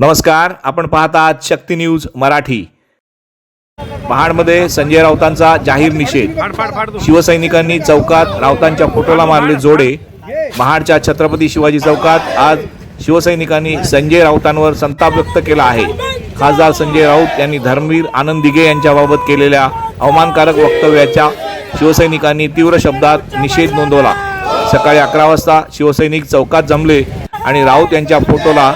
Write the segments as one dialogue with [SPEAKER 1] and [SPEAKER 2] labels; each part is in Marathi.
[SPEAKER 1] नमस्कार आपण पाहत आहात शक्ती न्यूज मराठी. महाडमध्ये संजय राऊतांचा जाहीर निषेध. शिवसैनिकांनी चौकात राऊतांच्या फोटोला मारले जोडे. महाडच्या छत्रपती शिवाजी चौकात आज शिवसैनिकांनी संजय राऊतांवर संताप व्यक्त केला आहे. खासदार संजय राऊत यांनी धर्मवीर आनंद दिघे यांच्याबाबत केलेल्या अवमानकारक वक्तव्याच्या शिवसैनिकांनी तीव्र शब्दात निषेध नोंदवला. सकाळी अकरा वाजता शिवसैनिक चौकात जमले आणि राऊत यांच्या फोटोला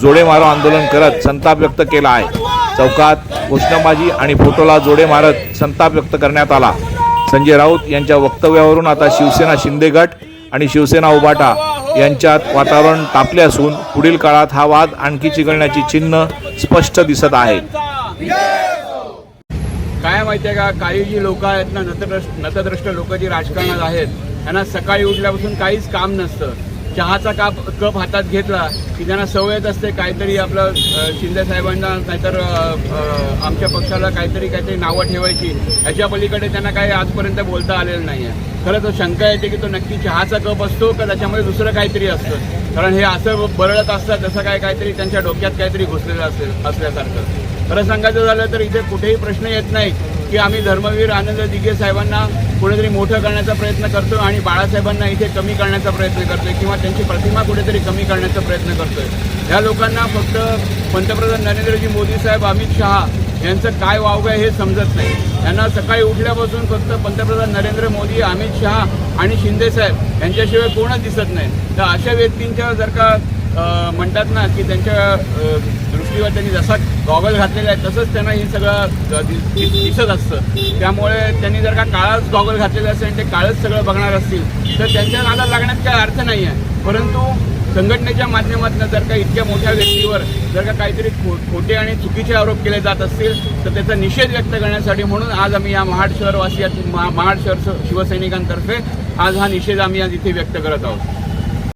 [SPEAKER 1] जोडे मारो आंदोलन करत संताप व्यक्त केला आहे. चौकात घोषणाबाजी आणि फोटोला जोडे मारत संताप व्यक्त करण्यात आला. संजय राऊत यांच्या वक्तव्यावरून आता शिवसेना शिंदे गट आणि शिवसेना उबाटा यांच्यात वातावरण तापले असून पुढील काळात हा वाद आणखी चिघळण्याची चिन्ह स्पष्ट दिसत आहे.
[SPEAKER 2] काय माहितीये का? काही जी लोक आहेत ना नतद्रष्ट नतद्रष्ट लोक जी राजकारणात आहेत त्यांना सकाळी उठल्यापासून काहीच काम नसतं. चहाचा काप कप हातात घेतला की त्यांना सवयच असते काहीतरी आपलं शिंदे साहेबांना नाहीतर आमच्या पक्षाला काहीतरी काहीतरी नावं ठेवायची. याच्या पलीकडे त्यांना काही आजपर्यंत बोलता आलेलं नाही आहे खरं तर शंका येते की तो नक्की चहाचा कप असतो का त्याच्यामध्ये दुसरं काहीतरी असतं? कारण हे असं बरळत असतात जसं काय काहीतरी त्यांच्या डोक्यात काहीतरी घुसलेलं असेल असल्यासारखं. खरं सांगायचं झालं तर इथे कुठेही प्रश्न येत नाही की आम्ही धर्मवीर आनंद दिघे साहेबांना कुठेतरी मोठं करण्याचा प्रयत्न करतो आणि बाळासाहेबांना इथे कमी करण्याचा प्रयत्न करतोय किंवा त्यांची प्रतिमा कुठेतरी कमी करण्याचा प्रयत्न करतोय. ह्या लोकांना फक्त पंतप्रधान नरेंद्रजी मोदी साहेब अमित शहा यांचं काय वावगं आहे हे समजत नाही. त्यांना सकाळी उठल्यापासून फक्त पंतप्रधान नरेंद्र मोदी अमित शहा आणि शिंदे साहेब यांच्याशिवाय कोणच दिसत नाही. तर अशा व्यक्तींच्या जर का म्हणतात ना की त्यांच्या दृष्टीवर त्यांनी जसा गॉगल घातलेला आहे तसंच त्यांना हे सगळं दिसत असतं. त्यामुळे त्यांनी जर का काळाच गॉगल घातलेलं असेल आणि ते काळच सगळं बघणार असतील तर त्यांच्या नादात लागण्यात काही अर्थ नाही आहे. परंतु संघटनेच्या माध्यमातून जर का इतक्या मोठ्या व्यक्तीवर जर का काहीतरी खो खोटे आणि चुकीचे आरोप केले जात असतील तर त्याचा निषेध व्यक्त करण्यासाठी म्हणून आज आम्ही या महाड शहरवासिया महा- महाड शहर शिवसैनिकांतर्फे आज हा निषेध आम्ही आज इथे व्यक्त करत आहोत.